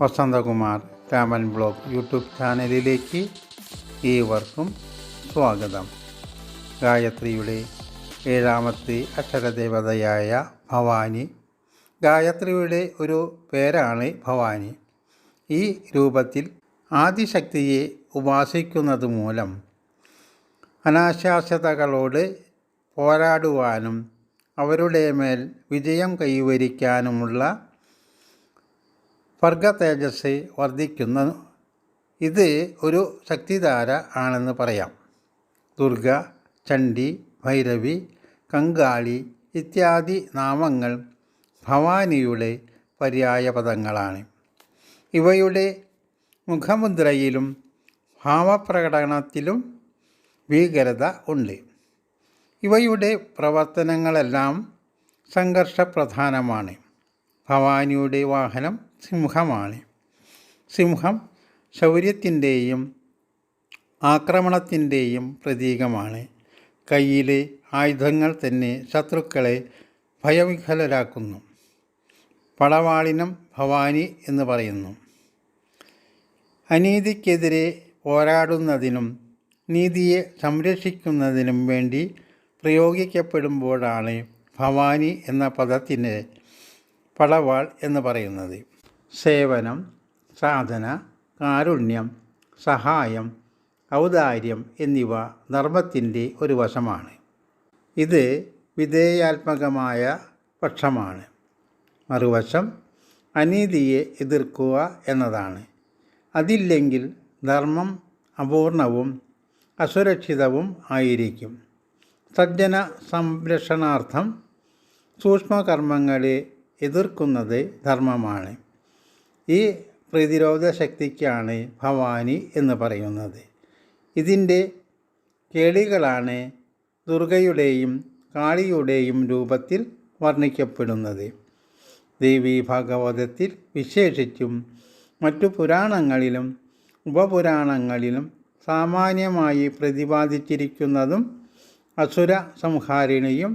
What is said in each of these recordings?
Vasanthakumar Raman blog YouTube ചാനലിലേക്ക് ഏവർക്കും സ്വാഗതം. ഗായത്രിയുടെ ഏഴാമത്തെ അക്ഷരദേവതയായ ഭവാനി. ഗായത്രിയുടെ ഒരു പേരാണ് ഭവാനി. ഈ രൂപത്തിൽ ആദിശക്തിയെ ഉപാസിക്കുന്നത് മൂലം അനാശാസ്യതകളോട് പോരാടുവാനും അവരുടെ മേൽ വിജയം കൈവരിക്കാനുമുള്ള വർഗ തേജസ് വർദ്ധിക്കുന്ന ഇത് ഒരു ശക്തിധാര ആണെന്ന് പറയാം. ദുർഗ ചണ്ഡി ഭൈരവി കങ്കാളി ഇത്യാദി നാമങ്ങൾ ഭവാനിയുടെ പര്യായപദങ്ങളാണ്. ഇവയുടെ മുഖമുദ്രയിലും ഭാവപ്രകടനത്തിലും ഭീകരത ഉണ്ട്. ഇവയുടെ പ്രവർത്തനങ്ങളെല്ലാം സംഘർഷപ്രധാനമാണ്. ഭവാനിയുടെ വാഹനം സിംഹമാണ്. സിംഹം ശൗര്യത്തിന്റെയും ആക്രമണത്തിന്റെയും പ്രതീകമാണ്. കയ്യിലെ ആയുധങ്ങൾ തന്നെ ശത്രുക്കളെ ഭയവിഹലരാക്കുന്നു പടവാളിനം ഭവാനി എന്ന് പറയുന്നു. അനീതിക്കെതിരെ പോരാടുന്നതിനും നീതിയെ സംരക്ഷിക്കുന്നതിനും വേണ്ടി പ്രയോഗിക്കപ്പെടുമ്പോഴാണ് ഭവാനി എന്ന പദത്തിന് പടവാൾ എന്ന് പറയുന്നത്. സേവനം സാധന കാരുണ്യം സഹായം ഔദാര്യം എന്നിവ ധർമ്മത്തിന്റെ ഒരു വശമാണ്. ഇത് വിധേയാത്മകമായ പക്ഷമാണ്. മറുവശം അനീതിയെ എതിർക്കുക എന്നതാണ്. അതില്ലെങ്കിൽ ധർമ്മം അപൂർണവും അസുരക്ഷിതവും ആയിരിക്കും. സജ്ജന സംരക്ഷണാർത്ഥം സൂക്ഷ്മകർമ്മങ്ങളെ എതിർക്കുന്നത് ധർമ്മമാണ്. ഈ പ്രതിരോധ ശക്തിക്കാണ് ഭവാനി എന്ന് പറയുന്നത്. ഇതിന്റെ കേളികളാണ് ദുർഗയുടെയും കാളിയുടെയും രൂപത്തിൽ വർണിക്കപ്പെടുന്നത്. ദേവി ഭാഗവതത്തിൽ വിശേഷിച്ചും മറ്റു പുരാണങ്ങളിലും ഉപപുരാണങ്ങളിലും സാമാന്യമായി പ്രതിപാദിച്ചിരിക്കുന്നതും അസുര സംഹാരിണിയും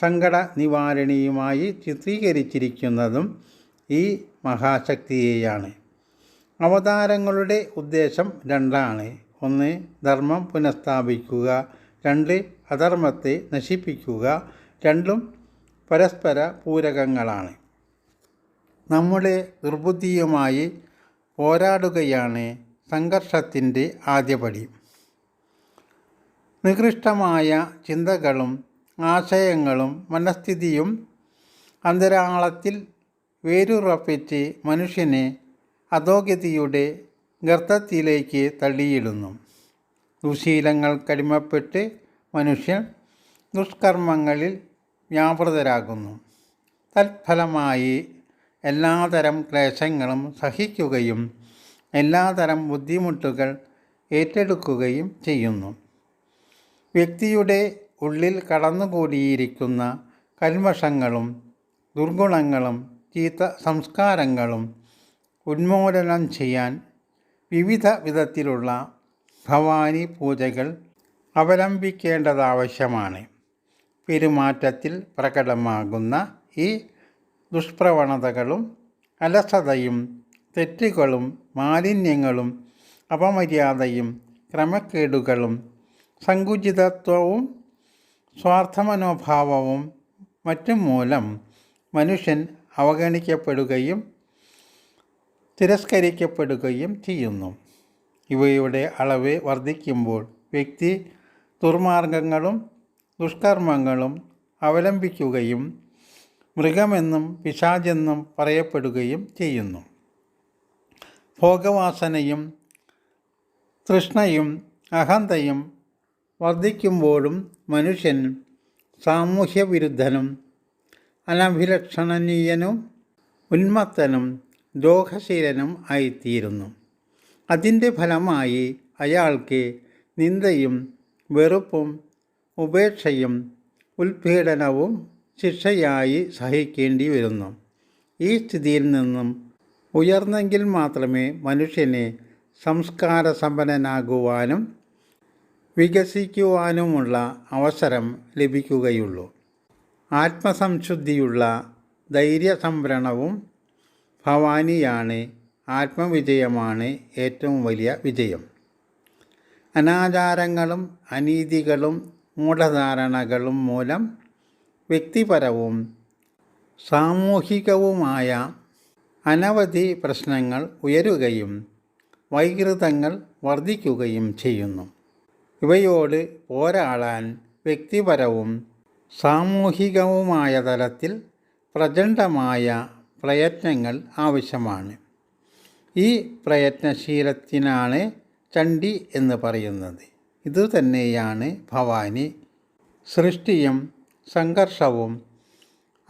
സങ്കട നിവാരണിയുമായി ചിത്രീകരിച്ചിരിക്കുന്നതും ഈ മഹാശക്തിയെയാണ്. അവതാരങ്ങളുടെ ഉദ്ദേശം രണ്ടാണ്. ഒന്ന് ധർമ്മം പുനഃസ്ഥാപിക്കുക. രണ്ട് അധർമ്മത്തെ നശിപ്പിക്കുക. രണ്ടും പരസ്പര പൂരകങ്ങളാണ്. നമ്മുടെ ദുർബുദ്ധിയുമായി പോരാടുകയാണ് സംഘർഷത്തിന്റെ ആദ്യപടി. നികൃഷ്ടമായ ചിന്തകളും ആശയങ്ങളും മനഃസ്ഥിതിയും അന്തരാളത്തിൽ വേരുറപ്പിച്ച് മനുഷ്യനെ അധോഗതിയുടെ ഗർത്തത്തിലേക്ക് തള്ളിയിടുന്നു. ദുശീലങ്ങൾക്കടിമപ്പെട്ട് മനുഷ്യൻ ദുഷ്കർമ്മങ്ങളിൽ വ്യാപൃതരാകുന്നു. തൽഫലമായി എല്ലാതരം ക്ലേശങ്ങളും സഹിക്കുകയും എല്ലാതരം ബുദ്ധിമുട്ടുകൾ ഏറ്റെടുക്കുകയും ചെയ്യുന്നു. വ്യക്തിയുടെ ഉള്ളിൽ കടന്നുകൂടിയിരിക്കുന്ന കൽമഷങ്ങളും ദുർഗുണങ്ങളും ചീത്ത സംസ്കാരങ്ങളും ഉന്മൂലനം ചെയ്യാൻ വിവിധ വിധത്തിലുള്ള ഭവാനി പൂജകൾ അവലംബിക്കേണ്ടതാവശ്യമാണ്. പെരുമാറ്റത്തിൽ പ്രകടമാകുന്ന ഈ ദുഷ്പ്രവണതകളും അലസതയും തെറ്റുകളും മാലിന്യങ്ങളും അപമര്യാദയും ക്രമക്കേടുകളും സങ്കുചിതത്വവും സ്വാർത്ഥമനോഭാവവും മറ്റും മൂലം മനുഷ്യൻ അവഗണിക്കപ്പെടുകയും തിരസ്കരിക്കപ്പെടുകയും ചെയ്യുന്നു. ഇവയുടെ അളവ് വർദ്ധിക്കുമ്പോൾ വ്യക്തി ദുർമാർഗങ്ങളും ദുഷ്കർമ്മങ്ങളും അവലംബിക്കുകയും മൃഗമെന്നും പിശാചെന്നും പറയപ്പെടുകയും ചെയ്യുന്നു. ഭോഗവാസനയും തൃഷ്ണയും അഹന്തയും വർദ്ധിക്കുമ്പോഴും മനുഷ്യൻ സാമൂഹ്യവിരുദ്ധനും അനഭിലക്ഷണീയനും ഉന്മത്തനും ദ്രോഹശീലനും ആയിത്തീരുന്നു. അതിന്റെ ഫലമായി അയാൾക്ക് നിന്ദയും വെറുപ്പും ഉപേക്ഷയും ഉത്പീഡനവും ശിക്ഷയായി സഹിക്കേണ്ടി വരുന്നു. ഈ സ്ഥിതിയിൽ നിന്നും ഉയർന്നെങ്കിൽ മാത്രമേ മനുഷ്യനെ സംസ്കാര സമ്പന്നനാകുവാനും വികസിക്കുവാനുമുള്ള അവസരം ലഭിക്കുകയുള്ളൂ. ആത്മസംശുദ്ധിയുള്ള ധൈര്യസംഭരണവും ഭവാനിയാണ് ആത്മവിജയമാണ് ഏറ്റവും വലിയ വിജയം. അനാചാരങ്ങളും അനീതികളും മൂഢധാരണകളും മൂലം വ്യക്തിപരവും സാമൂഹികവുമായ അനവധി പ്രശ്നങ്ങൾ ഉയരുകയും വൈകൃതങ്ങൾ വർദ്ധിക്കുകയും ചെയ്യുന്നു. ഇവയോട് പോരാടാൻ വ്യക്തിപരവും സാമൂഹികവുമായ തലത്തിൽ പ്രചണ്ഡമായ പ്രയത്നങ്ങൾ ആവശ്യമാണ്. ഈ പ്രയത്നശീലത്തിനാണ് ചണ്ടി എന്ന് പറയുന്നത്. ഇതുതന്നെയാണ് ഭവാനി സൃഷ്ടിയും സംഘർഷവും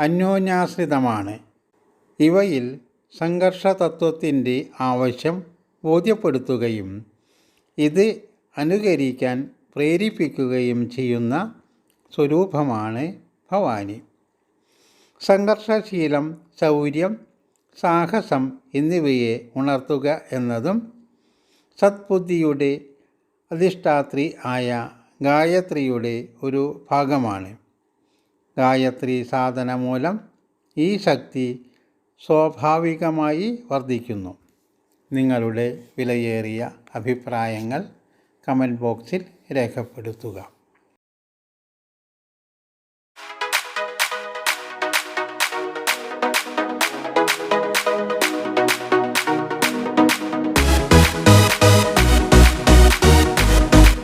അന്യോന്യാശ്രിതമാണ്. ഇവയിൽ സംഘർഷതത്വത്തിന്റെ ആവശ്യം ബോധ്യപ്പെടുത്തുകയും ഇത് അനുകരിക്കാൻ പ്രേരിപ്പിക്കുകയും ചെയ്യുന്ന സ്വരൂപമാണ് ഭവാനി. സംഘർഷശീലം ശൗര്യം സാഹസം എന്നിവയെ ഉണർത്തുക എന്നതും സത്ബുദ്ധിയുടെ അധിഷ്ഠാത്രി ആയ ഗായത്രിയുടെ ഒരു ഭാഗമാണ്. ഗായത്രി സാധന മൂലം ഈ ശക്തി സ്വാഭാവികമായി വർദ്ധിക്കുന്നു. നിങ്ങളുടെ വിലയേറിയ അഭിപ്രായങ്ങൾ കമന്റ് ബോക്സിൽ രേഖപ്പെടുത്തുക.